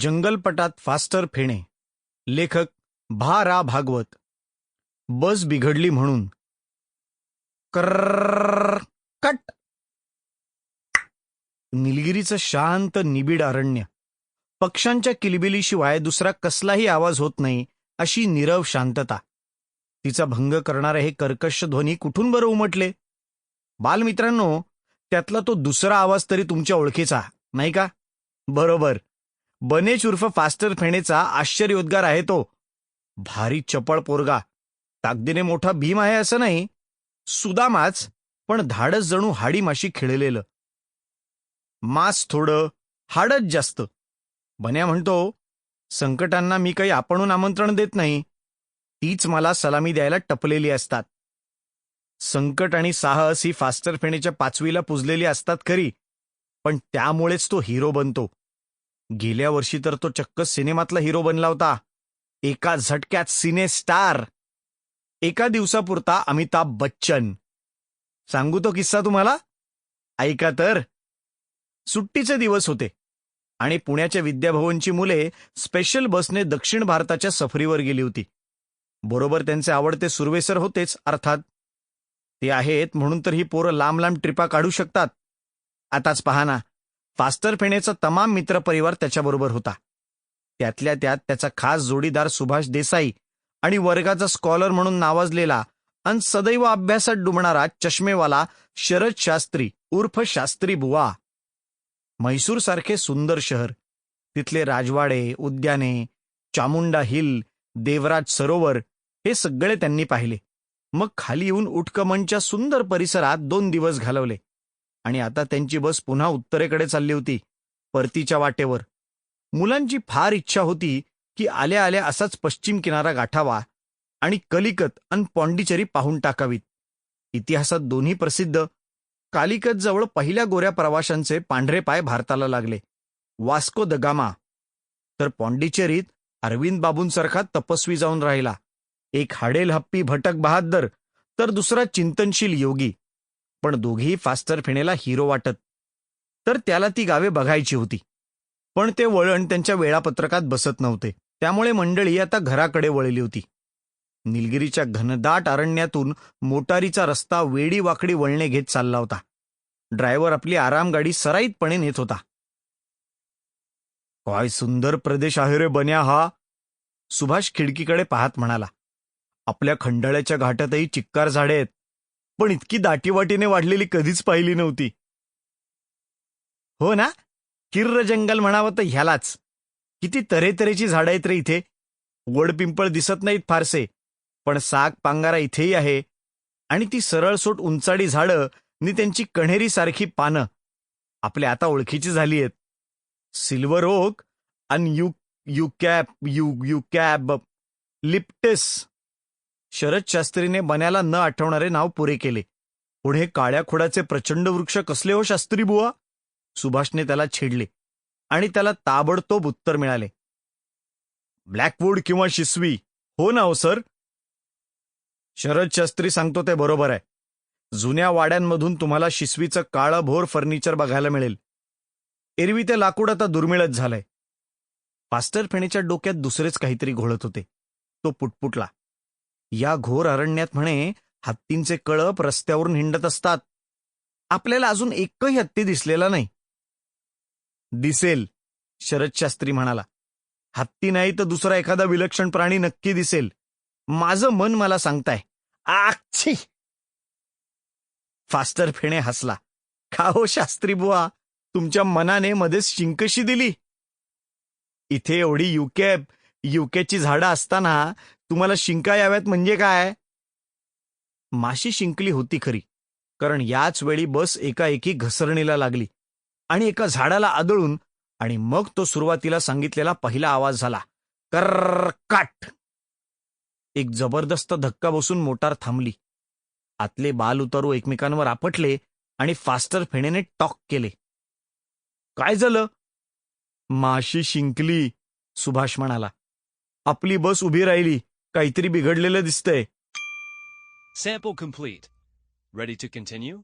जंगलपटात faster Fene. लेखक भा. रा. भागवत. बस बिघडली म्हणून. कर्र कट निलगिरीचं शांत निबिड अरण्य पक्ष्यांच्या किलबिलीशिवाय दुसरा कसलाही आवाज होत नाही अशी नीरव शांतता तिचा भंग करणारे हे कर्कश ध्वनी कुठून बरं उमटले बालमित्रांनो त्यातला तो दुसरा आवाज तरी तुमच्या ओळखीचा नाही का बरोबर बनेश उर्फ फास्टर फेणेचा आश्चर्योद्गार आहे तो. भारी चपळ पोरगा. ताकदीने मोठा भीम आहे असं नाही. सुदामाच पण धाडस जणू हाडीमाशी खेळलेलं. मांस थोडं हाडच जास्त. बन्या म्हणतो संकटांना मी काही आपणून आमंत्रण देत नाही. तीच मला सलामी द्यायला टपलेली असतात. संकट आणि साहस ही फास्टर फेणेच्या पाचवीला पुजलेली असतात खरी पण त्यामुळेच तो हिरो बनतो. गेल्या वर्षी तर तो चक्क सिनेमातला हिरो बनला होता. एका झटक्यात सिने स्टार. एका दिवसापुरता अमिताभ बच्चन. सांगू तो किस्सा तुम्हाला? ऐका तर. सुट्टीचे दिवस होते आणि पुण्याच्या विद्याभवनची मुले स्पेशल बसने दक्षिण भारताच्या सफरीवर गेली होती. बरोबर त्यांचे आवडते सुरवेसर होतेच अर्थात. ते आहेत म्हणून तर ही पोरं लांब लांब ट्रिपा काढू शकतात. आताच पहा ना फास्टर फेणेचा तमाम मित्रपरिवार त्याच्याबरोबर होता. त्यातल्या त्यात त्याचा खास जोडीदार सुभाष देसाई आणि वर्गाचा स्कॉलर म्हणून नावाजलेला आणि सदैव अभ्यासात डुबणारा चष्मेवाला शरद शास्त्री उर्फ शास्त्री बुवा. म्हैसूर सारखे सुंदर शहर. तिथले राजवाडे उद्याने चामुंडा हिल देवराज सरोवर हे सगळे त्यांनी पाहिले. मग खाली येऊन उटकमनच्या सुंदर परिसरात दोन दिवस घालवले. आणि आता त्यांची बस पुन्हा उत्तरेकडे चालली होती परतीच्या वाटेवर. मुलांची फार इच्छा होती की आल्या आल्या असाच पश्चिम किनारा गाठावा आणि कलिकत आणि पॉंडिचेरी पाहून टाकावीत. इतिहासात दोन्ही प्रसिद्ध. कालिकत जवळ पहिल्या गोऱ्या प्रवाशांचे पांढरे पाय भारताला लागले. Vasco da Gama. तर पॉंडिचेरीत अरविंद बाबूंसारखा तपस्वी जाऊन राहिला. एक हाडेल हप्पी भटक बहादर तर दुसरा चिंतनशील योगी. पण दोघेही फास्टर फेणेला हिरो वाटत. तर त्याला ती गावे बघायची होती. पण ते वळण त्यांच्या वेळापत्रकात बसत नव्हते. त्यामुळे मंडळी आता घराकडे वळली होती. निलगिरीच्या घनदाट अरण्यातून मोटारीचा रस्ता वेडी वाकडी वळणे घेत चालला होता. ड्रायव्हर आपली आरामगाडी सराईतपणे नेत होता. काय सुंदर प्रदेश आहे रे बन्या हा सुभाष खिडकीकडे पाहत म्हणाला. आपल्या खंडाळ्याच्या घाटातही चिक्कार झाडे आहेत. पण इतकी दाटीवाटीने वाढलेली कधीच पाहिली नव्हती. हो ना? किर्र जंगल म्हणावं तर ह्यालाच. किती तऱ्हेतऱ्हेची झाडं आहेत रे इथे. वडपिंपळ दिसत नाहीत फारसे पण साग पांगारा इथेही आहे. आणि ती सरळसोट उंचाडी झाडं नि त्यांची कण्हेरी सारखी पानं. आपल्या आता ओळखीची झाली आहेत. सिल्वर ओक आणि यू यू कॅप यू यू कॅब लिप्टेस. शरद शास्त्रीने बन्याला न आठवणारे नाव पुरे केले. पुढे काळ्या खोडाचे प्रचंड वृक्ष कसले हो शास्त्री बुवा? सुभाषने त्याला छेडले आणि त्याला ताबडतोब उत्तर मिळाले. ब्लॅकवूड किंवा शिसवी हो ना हो सर? शरद शास्त्री सांगतो ते बरोबर आहे. जुन्या वाड्यांमधून तुम्हाला शिसवीचं काळं भोर फर्निचर बघायला मिळेल. एरवी ते लाकूड आता दुर्मिळच झालंय. पास्टर फेणीच्या डोक्यात दुसरेच काहीतरी घोळत होते. तो पुटपुटला. या घोर अरण्यात म्हणे हत्तींचे कळप रस्त्यावरून हिंडत असतात. आपल्याला अजून एकही हत्ती दिसलेला नाही. दिसेल शरदशास्त्री म्हणाला. हत्ती नाही तर दुसरा एखादा विलक्षण प्राणी नक्की दिसेल. माझं मन मला सांगताय. आच्छी! फास्टर फेणे हसला. का हो शास्त्री बुवा तुमच्या मनाने मध्येच शिंकशी दिली? इथे एवढी युके युकेची झाडं असताना तुम्हाला शिंका याव्यात म्हणजे काय? माशी शिंकली होती खरी कारण याच वेळी बस एकाएकी घसरणीला लागली आणि एका झाडाला आदळून आणि मग तो सुरुवातीला सांगितलेला पहिला आवाज झाला कर्र काट. एक जबरदस्त धक्का बसून मोटार थांबली. आतले बाल उतारू एकमेकांवर आपटले आणि फास्टर फेणेने टॉक केले. काय झालं? माशी शिंकली सुभाष म्हणाला. आपली बस उभी राहिली. काहीतरी बिघडलेलं दिसतंय Sample complete. Ready to continue?